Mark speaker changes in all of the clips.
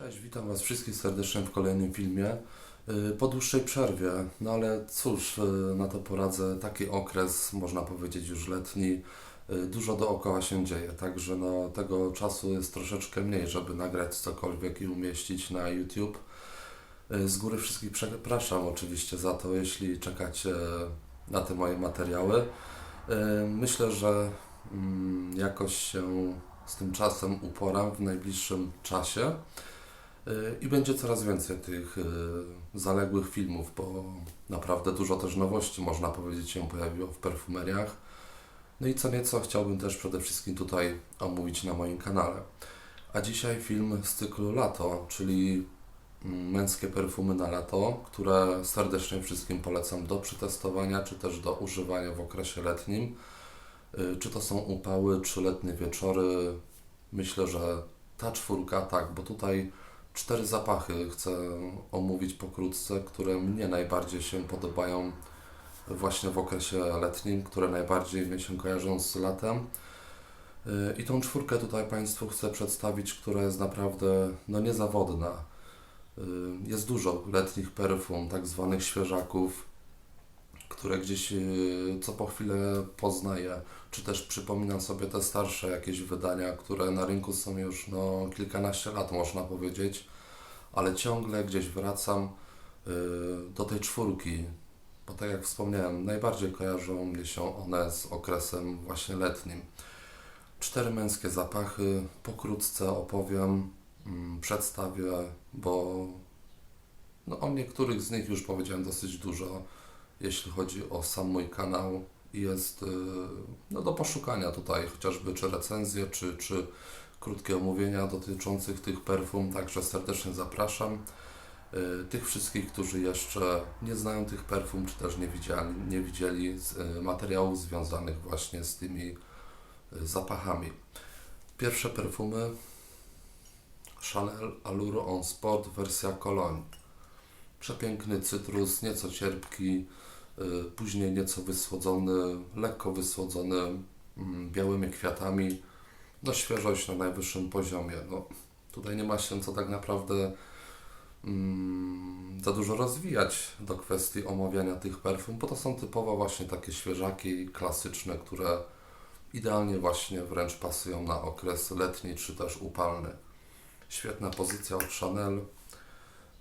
Speaker 1: Cześć, witam Was wszystkich serdecznie w kolejnym filmie. Y, Po dłuższej przerwie, no ale cóż, y, na to poradzę. Taki okres, można powiedzieć, już letni. Y, Dużo dookoła się dzieje, także no, tego czasu jest troszeczkę mniej, żeby nagrać cokolwiek i umieścić na YouTube. Z góry wszystkich przepraszam oczywiście za to, jeśli czekacie na te moje materiały. Myślę, że mm, jakoś się z tym czasem uporam w najbliższym czasie. Y, I będzie coraz więcej tych y, zaległych filmów, bo naprawdę dużo też nowości, można powiedzieć, się pojawiło w perfumeriach. No i co nieco chciałbym też przede wszystkim tutaj omówić na moim kanale. A dzisiaj film z cyklu Lato, czyli mm, męskie perfumy na lato, które serdecznie wszystkim polecam do przetestowania, czy też do używania w okresie letnim. Y, Czy to są upały, czy letnie wieczory. Myślę, że ta czwórka tak, bo tutaj cztery zapachy chcę omówić pokrótce, które mnie najbardziej się podobają właśnie w okresie letnim, które najbardziej mnie się kojarzą z latem. Yy, I tą czwórkę tutaj Państwu chcę przedstawić, która jest naprawdę no, niezawodna. Yy, Jest dużo letnich perfum, tak zwanych świeżaków, które gdzieś yy, co po chwilę poznaję, czy też przypominam sobie te starsze jakieś wydania, które na rynku są już no, kilkanaście lat, można powiedzieć, ale ciągle gdzieś wracam yy, do tej czwórki, bo tak jak wspomniałem, najbardziej kojarzą mnie się one z okresem właśnie letnim. Cztery męskie zapachy, pokrótce opowiem, mm, przedstawię, bo no, o niektórych z nich już powiedziałem dosyć dużo, jeśli chodzi o sam mój kanał. Jest yy, no, do poszukania tutaj chociażby czy recenzje, czy, czy krótkie omówienia dotyczących tych perfum, także serdecznie zapraszam. Y, Tych wszystkich, którzy jeszcze nie znają tych perfum, czy też nie widzieli, nie widzieli y, materiałów związanych właśnie z tymi y, zapachami. Pierwsze perfumy Chanel Allure On Sport wersja Cologne. Przepiękny cytrus, nieco cierpki, y, później nieco wysłodzony, lekko wysłodzony mm, białymi kwiatami. No świeżość na najwyższym poziomie. No, tutaj nie ma się co tak naprawdę mm, za dużo rozwijać do kwestii omawiania tych perfum, bo to są typowo właśnie takie świeżaki klasyczne, które idealnie właśnie wręcz pasują na okres letni czy też upalny. Świetna pozycja od Chanel.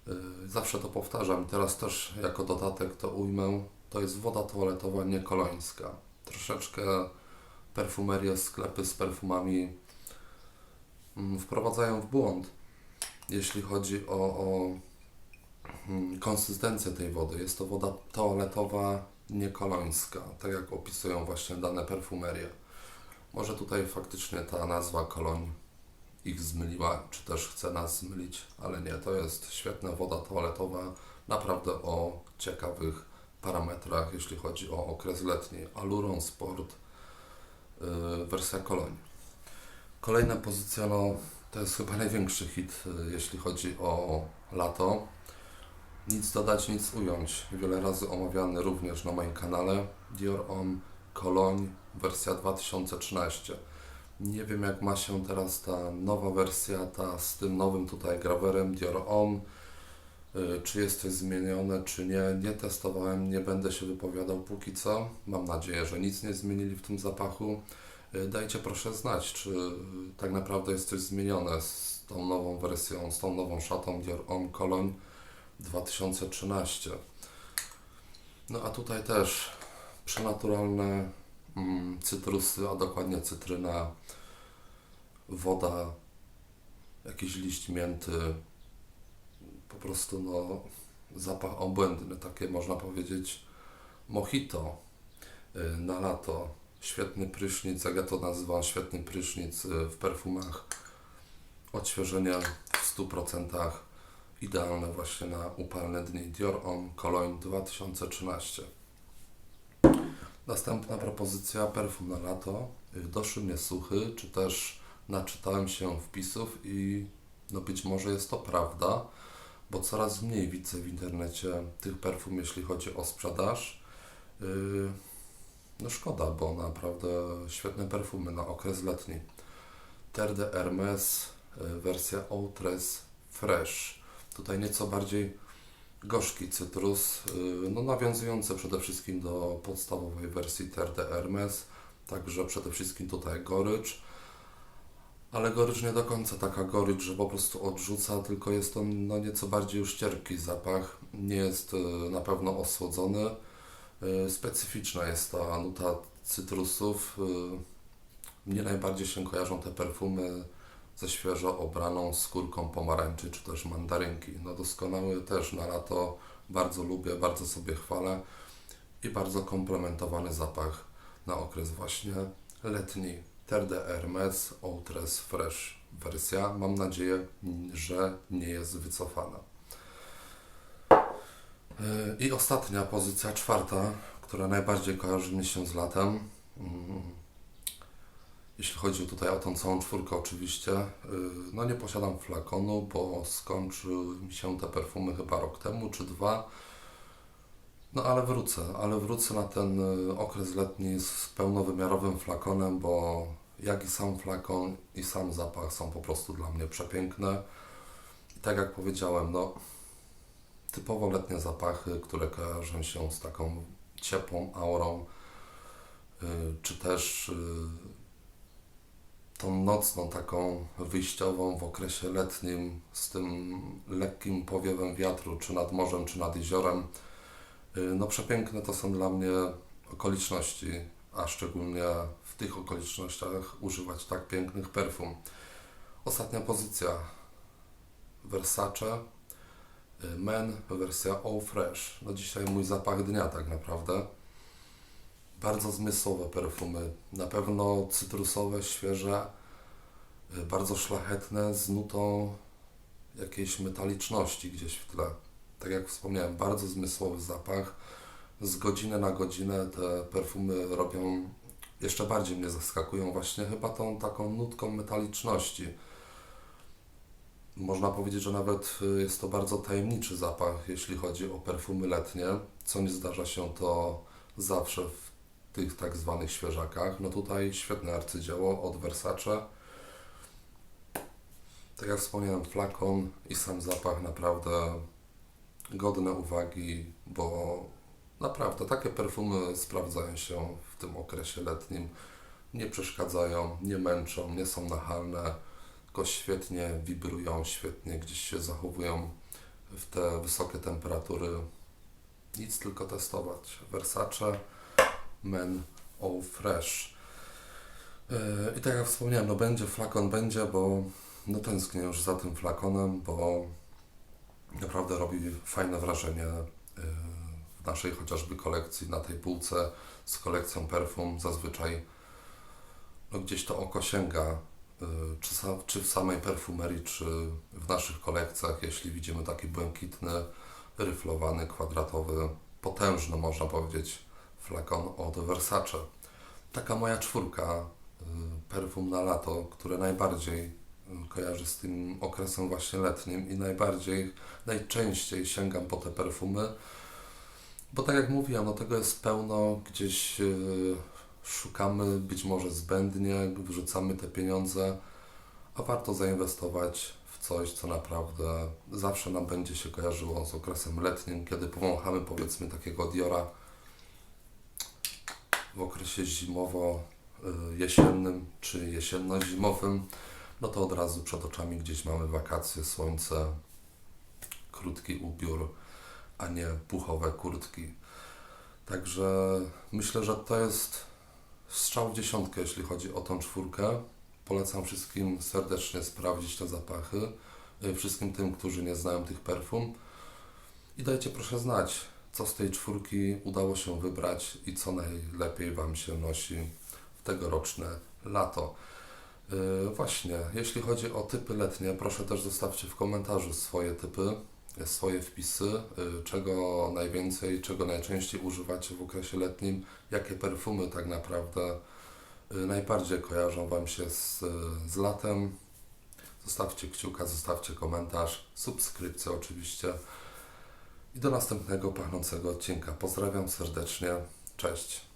Speaker 1: Yy, Zawsze to powtarzam, teraz też jako dodatek to ujmę. To jest woda toaletowa niekolońska. Troszeczkę perfumerie, sklepy z perfumami mm, wprowadzają w błąd jeśli chodzi o, o mm, konsystencję tej wody. Jest to woda toaletowa niekolońska, tak jak opisują właśnie dane perfumerie. Może tutaj faktycznie ta nazwa koloń ich zmyliła, czy też chce nas zmylić, ale nie, to jest świetna woda toaletowa, naprawdę o ciekawych parametrach, jeśli chodzi o okres letni. Aluron Sport, yy, wersja koloń. Kolejna pozycja, no to jest chyba największy hit, y, jeśli chodzi o lato. Nic dodać, nic ująć. Wiele razy omawiany również na moim kanale. Dior Homme Cologne wersja 2013. Nie wiem jak ma się teraz ta nowa wersja, ta z tym nowym tutaj grawerem Dior Homme. Y, Czy jest coś zmienione, czy nie. Nie testowałem, nie będę się wypowiadał póki co. Mam nadzieję, że nic nie zmienili w tym zapachu. Y, Dajcie proszę znać, czy tak naprawdę jest coś zmienione z tą nową wersją, z tą nową szatą Dior Homme Cologne 2013. No a tutaj też przenaturalne mm, cytrusy, a dokładnie cytryna, woda, jakiś liść mięty, po prostu no zapach obłędny, takie można powiedzieć mojito y, na lato. Świetny prysznic, jak ja to nazywam, świetny prysznic y, w perfumach. Odświeżenie w 100%. Idealne właśnie na upalne dni. Dior Homme Cologne 2013. Następna propozycja perfum na lato. Y, Doszy mnie suchy, czy też naczytałem się wpisów i no być może jest to prawda, bo coraz mniej widzę w internecie tych perfum, jeśli chodzi o sprzedaż. Yy, no szkoda, bo naprawdę świetne perfumy na okres letni. Terre Hermes, y, wersja Outres Fresh. Tutaj nieco bardziej gorzki cytrus, y, no nawiązujący przede wszystkim do podstawowej wersji Terre Hermes, także przede wszystkim tutaj gorycz, ale gorycz nie do końca. Taka gorycz, że po prostu odrzuca, tylko jest to no, nieco bardziej już cierpki zapach, nie jest y, na pewno osłodzony, y, specyficzna jest ta nuta cytrusów, y, mnie najbardziej się kojarzą te perfumy ze świeżo obraną skórką pomarańczy czy też mandarynki. No doskonały też na lato, bardzo lubię, bardzo sobie chwalę. I bardzo komplementowany zapach na okres właśnie letni. Terre Hermes Outres Fresh wersja. Mam nadzieję, że nie jest wycofana. Yy, I ostatnia pozycja, czwarta, która najbardziej kojarzy mi się z latem. Mm, jeśli chodzi tutaj o tą całą czwórkę oczywiście, yy, no nie posiadam flakonu, bo skończyły mi się te perfumy chyba rok temu czy dwa. No ale wrócę, ale wrócę na ten yy, okres letni z pełnowymiarowym flakonem, bo jak i sam flakon i sam zapach są po prostu dla mnie przepiękne. I tak jak powiedziałem, no typowo letnie zapachy, które kojarzą się z taką ciepłą aurą, yy, czy też yy, tą nocną, taką wyjściową w okresie letnim, z tym lekkim powiewem wiatru, czy nad morzem, czy nad jeziorem. Y, No przepiękne to są dla mnie okoliczności, a szczególnie w tych okolicznościach używać tak pięknych perfum. Ostatnia pozycja Versace y, Men wersja All Fresh. No dzisiaj mój zapach dnia tak naprawdę. Bardzo zmysłowe perfumy, na pewno cytrusowe, świeże, y, bardzo szlachetne, z nutą jakiejś metaliczności gdzieś w tle. Tak jak wspomniałem, bardzo zmysłowy zapach. Z godziny na godzinę te perfumy robią, jeszcze bardziej mnie zaskakują właśnie chyba tą taką nutką metaliczności. Można powiedzieć, że nawet y, jest to bardzo tajemniczy zapach, jeśli chodzi o perfumy letnie, co nie zdarza się to zawsze w tych tak zwanych świeżakach. No tutaj świetne arcydzieło od Versace. Tak jak wspomniałem, flakon i sam zapach naprawdę godne uwagi, bo naprawdę takie perfumy sprawdzają się w tym okresie letnim. Nie przeszkadzają, nie męczą, nie są nachalne, tylko świetnie wibrują, świetnie gdzieś się zachowują w te wysokie temperatury. Nic tylko testować. Versace Men All Fresh. Yy, I tak jak wspomniałem, no będzie flakon, będzie, bo no tęsknię już za tym flakonem, bo naprawdę robi fajne wrażenie naszej chociażby kolekcji, na tej półce z kolekcją perfum. Zazwyczaj no gdzieś to oko sięga, yy, czy, czy w samej perfumerii, czy w naszych kolekcjach, jeśli widzimy taki błękitny, ryflowany, kwadratowy, potężny można powiedzieć flakon od Versace. Taka moja czwórka y, perfum na lato, które najbardziej y, kojarzy z tym okresem właśnie letnim i najbardziej, najczęściej sięgam po te perfumy, bo tak jak mówiłem, no tego jest pełno, gdzieś y, szukamy być może zbędnie, wyrzucamy te pieniądze, a warto zainwestować w coś, co naprawdę zawsze nam będzie się kojarzyło z okresem letnim, kiedy powąchamy powiedzmy takiego Diora, w okresie zimowo-jesiennym czy jesienno-zimowym, no to od razu przed oczami gdzieś mamy wakacje, słońce, krótki ubiór, a nie puchowe kurtki. Także myślę, że to jest strzał w dziesiątkę, jeśli chodzi o tą czwórkę. Polecam wszystkim serdecznie sprawdzić te zapachy. y, Wszystkim tym, którzy nie znają tych perfum. I dajcie proszę znać, co z tej czwórki udało się wybrać i co najlepiej Wam się nosi w tegoroczne lato. Yy, właśnie, jeśli chodzi o typy letnie, proszę też zostawcie w komentarzu swoje typy, swoje wpisy, yy, czego najwięcej, czego najczęściej używacie w okresie letnim, jakie perfumy tak naprawdę yy, najbardziej kojarzą Wam się z, z latem. Zostawcie kciuka, zostawcie komentarz, subskrypcję oczywiście. I do następnego pachnącego odcinka. Pozdrawiam serdecznie. Cześć.